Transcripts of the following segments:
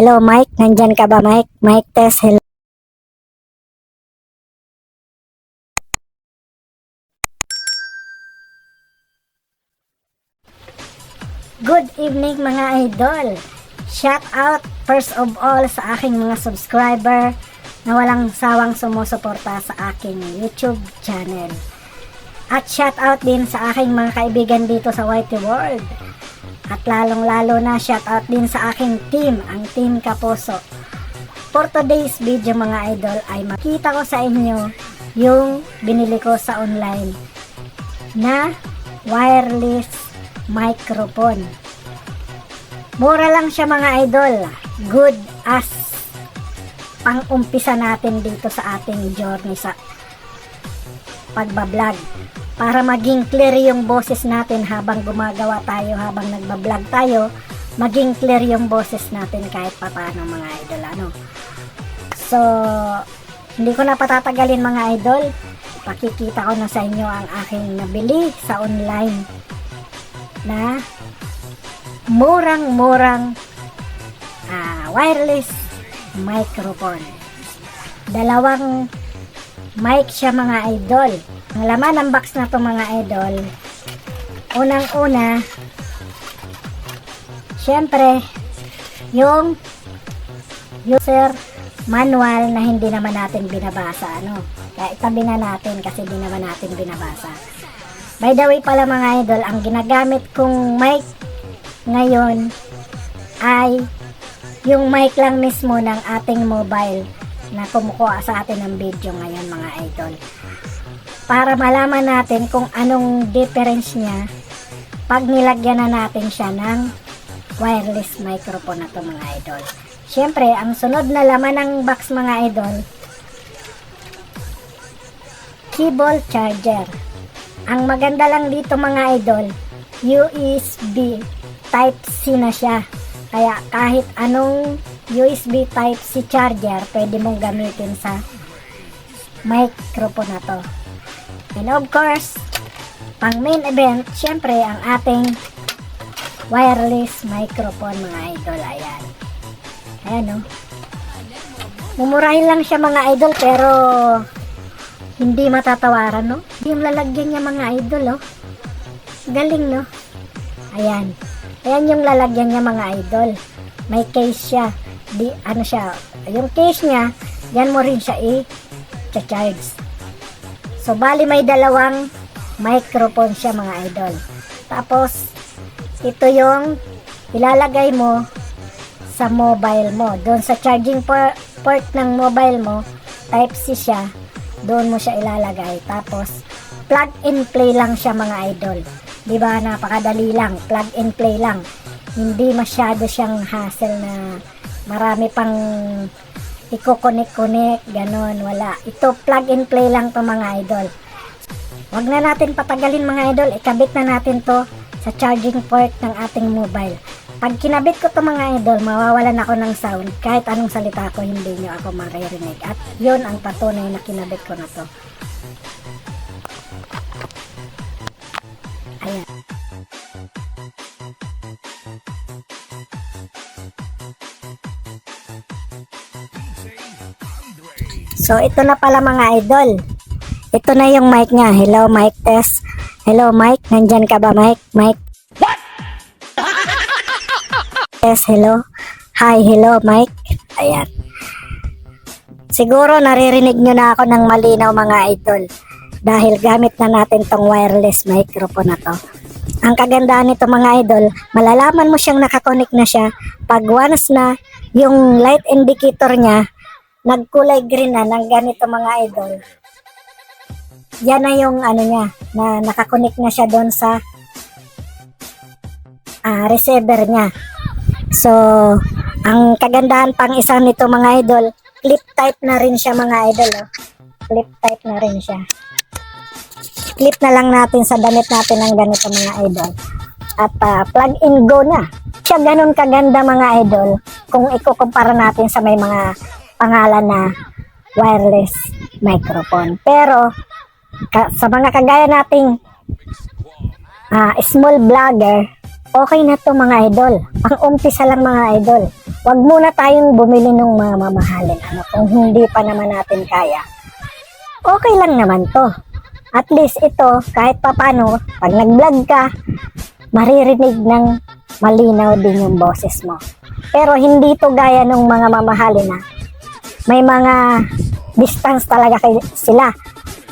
Hello, Mike. Nandyan ka ba, Mike? Mike test, hello. Good evening mga idol. Shout out first of all sa aking mga subscriber na walang sawang sumusuporta sa aking YouTube channel. At shout out din sa aking mga kaibigan dito sa Whitey World. At lalong lalo na shout out din sa aking team, ang Team Kaposo. For today's video mga idol ay makita ko sa inyo yung binili ko sa online na wireless microphone. Mura lang siya mga idol. Good as pang-umpisa natin dito sa ating journey sa pagbablog. Para maging clear yung boses natin habang gumagawa tayo, habang nagbablog tayo, maging clear yung boses natin kahit papaano mga idol. Ano? So, hindi ko na patatagalin mga idol. Pakikita ko na sa inyo ang aking nabili sa online na murang-murang ah, wireless microphone. Dalawang mic siya mga idol. Ang ng box na to mga idol, unang-una, syempre, yung user manual na hindi naman natin binabasa. Ano? Kaya itabi na natin kasi di naman natin binabasa. By the way pala mga idol, ang ginagamit kong mic ngayon ay yung mic lang mismo ng ating mobile na kumukuha sa atin ng video ngayon mga idol. Para malaman natin kung anong difference niya pag nilagyan na natin siya ng wireless microphone na to mga idol. Siyempre, ang sunod na laman ng box mga idol, cable charger. Ang maganda lang dito mga idol, USB Type-C na siya. Kaya kahit anong USB Type-C charger, pwede mong gamitin sa microphone na to. And of course, pang main event, syempre ang ating wireless microphone mga idol. Ayan. Ayan no. Mumurahin lang siya mga idol pero hindi matatawaran no. Yung lalagyan niya mga idol oh. Galing no. Ayan. Ayan yung lalagyan niya mga idol. May case siya. Di, ano siya. Yung case niya, yan mo rin siya i-charge. So, bali may dalawang microphone siya mga idol. Tapos, ito yung ilalagay mo sa mobile mo. Doon sa charging por- port ng mobile mo, Type-C siya. Doon mo siya ilalagay. Tapos, plug and play lang siya mga idol. 'Di ba? Napakadali lang, plug and play lang. Hindi masyado siyang hassle na marami pang iko-connect-connect, ganon, wala. Ito, plug and play lang to mga idol. Huwag na natin patagalin mga idol, ikabit na natin to sa charging port ng ating mobile. Pag kinabit ko to mga idol, mawawalan ako ng sound. Kahit anong salita ko, hindi nyo ako maririnig. At yun ang patunay na kinabit ko na to. Ayan. So, ito na pala mga idol. Ito na yung mic niya. Hello, mic test. Hello, mic. Nandyan ka ba, mic? Mic. What? Test, hello. Hi, hello, mic. Ayan. Siguro naririnig nyo na ako ng malinaw mga idol. Dahil gamit na natin tong wireless microphone na to. Ang kagandahan nito mga idol, malalaman mo siyang nakakonect na siya pag once na yung light indicator niya nagkulay green na ng ganito mga idol. Yan na yung ano niya, na nakakonect na siya doon sa ah, receiver niya. So, ang kagandahan pang isa nito mga idol, clip type na rin siya mga idol. Oh. Clip type na rin siya. Clip na lang natin sa damit natin ng ganito mga idol. At ah, plug in go na. Siya ganun kaganda mga idol kung ikukumpara natin sa may mga pangalan na wireless microphone. Pero ka- sa mga kagaya nating ah, small vlogger, okay na to mga idol. Pang umpisa lang mga idol. wag muna tayong bumili ng mga mamahalin. Ano, kung hindi pa naman natin kaya, okay lang naman to. At least ito, kahit papano, pag nag-vlog ka, maririnig ng malinaw din yung boses mo. Pero hindi to gaya ng mga mamahalin na may mga distance talaga kay sila.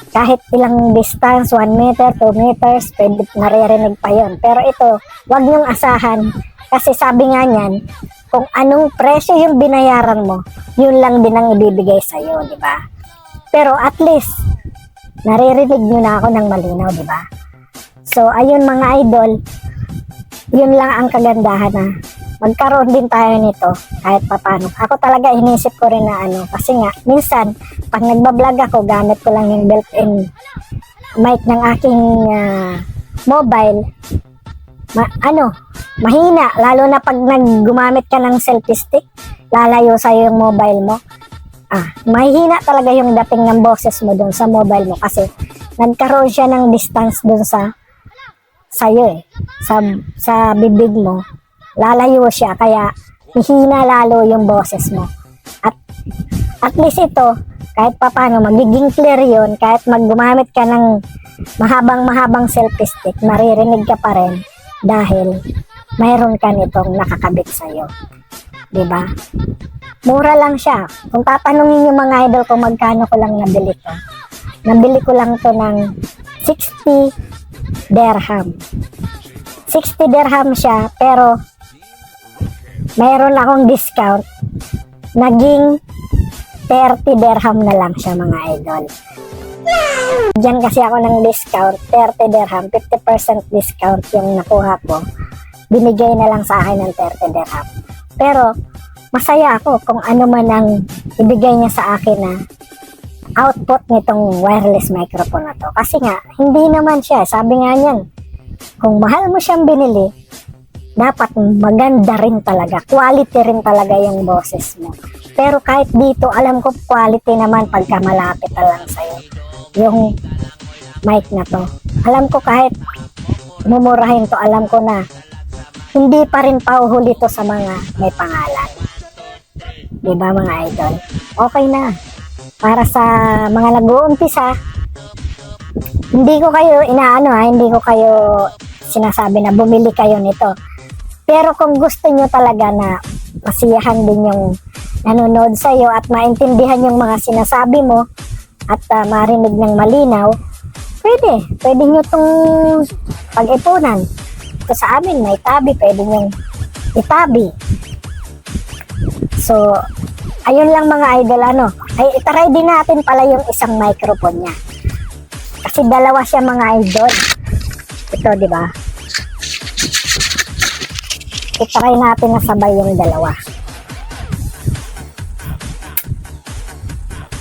Kahit ilang distance, 1 meter, 2 meters, pwede naririnig pa yon. Pero ito, wag niyong asahan. Kasi sabi nga niyan, kung anong presyo yung binayaran mo, yun lang din ang ibibigay sa'yo, di ba? Pero at least, naririnig nyo na ako ng malinaw, di ba? So, ayun mga idol, yun lang ang kagandahan na magkaroon din tayo nito kahit papano. Ako talaga inisip ko rin na ano, kasi nga, minsan, pag nagbablog ako, gamit ko lang yung built-in mic ng aking ah, mobile, ma- ano, mahina, lalo na pag nag gumamit ka ng selfie stick, lalayo sa'yo yung mobile mo. Ah, mahina talaga yung dating ng boses mo dun sa mobile mo kasi nagkaroon siya ng distance dun sa sa'yo eh. Sa, sa bibig mo, lalayo siya kaya hihina lalo yung boses mo. At at least ito, kahit papano, magiging clear yun, kahit maggumamit ka ng mahabang-mahabang selfie stick, maririnig ka pa rin dahil mayroon ka nitong nakakabit sa'yo. ba? Mura lang siya. Kung tatanungin yung mga idol kung magkano ko lang nabili to, nabili ko lang to ng 60 dirham. 60 dirham siya, pero mayroon akong discount. Naging 30 dirham na lang siya mga idol. Diyan kasi ako ng discount, 30 dirham, 50% discount yung nakuha ko. Binigay na lang sa akin ng 30 dirham. Pero, masaya ako kung ano man ang ibigay niya sa akin na output nitong wireless microphone na to. Kasi nga, hindi naman siya. Sabi nga niyan, kung mahal mo siyang binili, dapat maganda rin talaga. Quality rin talaga yung boses mo. Pero kahit dito, alam ko quality naman pagka malapit na lang sa'yo. Yung mic na to. Alam ko kahit mumurahin to, alam ko na hindi pa rin pauhuli to sa mga may pangalan. Ba mga idol? Okay na. Para sa mga nag-uumpisa, hindi ko kayo inaano ha, hindi ko kayo sinasabi na bumili kayo nito. Pero kung gusto nyo talaga na masiyahan din yung nanonood sa iyo at maintindihan yung mga sinasabi mo at ah, marinig ng malinaw, pwede. Pwede nyo itong pag-ipunan. Ito sa amin, may tabi. Pwede nyo itabi. So, ayun lang mga idol, ano. Ay, itaray din natin pala yung isang microphone niya. Kasi dalawa siya mga idol. Ito, di ba? Itaray natin na sabay yung dalawa.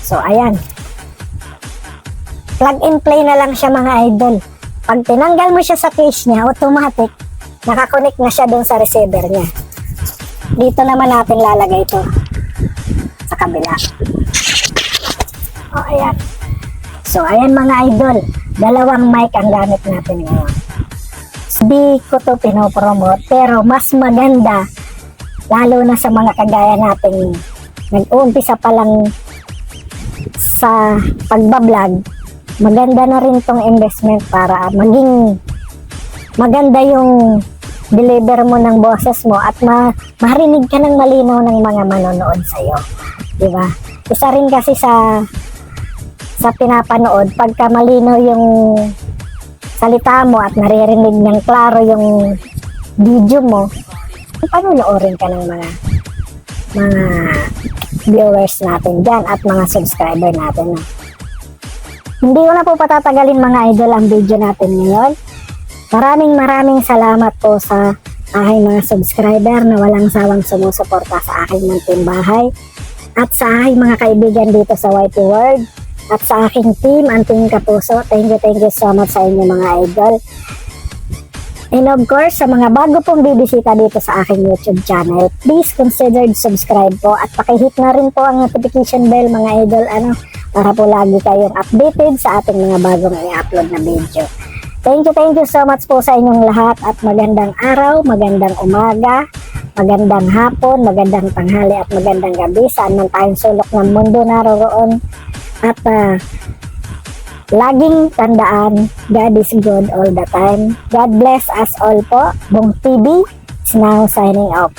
So, ayan. Plug and play na lang siya mga idol. Pag tinanggal mo siya sa case niya, automatic, nakakonect na siya dun sa receiver niya. Dito naman natin lalagay ito sa kabila. O, ayan. So, ayan mga idol. Dalawang mic ang gamit natin ngayon. Di ko to pinopromote, pero mas maganda, lalo na sa mga kagaya nating nag-uumpisa pa lang sa pagbablog, maganda na rin tong investment para maging maganda yung deliver mo ng boses mo at ma marinig ka ng malinaw ng mga manonood sa'yo. Di ba? Isa rin kasi sa sa pinapanood, pagka malinaw yung salita mo at naririnig ng klaro yung video mo, panonoorin ka ng mga mga viewers natin dyan at mga subscriber natin. Hindi ko na po patatagalin mga idol ang video natin ngayon. Maraming maraming salamat po sa aking mga subscriber na walang sawang sumusuporta sa aking munting bahay at sa aking mga kaibigan dito sa YT World at sa aking team, Team Kapuso. Thank you, thank you so much sa inyo mga idol. And of course, sa mga bago pong bibisita dito sa aking YouTube channel, please consider subscribe po at pakihit na rin po ang notification bell mga idol ano, para po lagi kayong updated sa ating mga bagong i-upload na video. Thank you, thank you so much po sa inyong lahat at magandang araw, magandang umaga, magandang hapon, magandang tanghali at magandang gabi saan man tayong sulok ng mundo naroroon. At ah, laging tandaan, God is good all the time. God bless us all po. Bong TV is now signing off.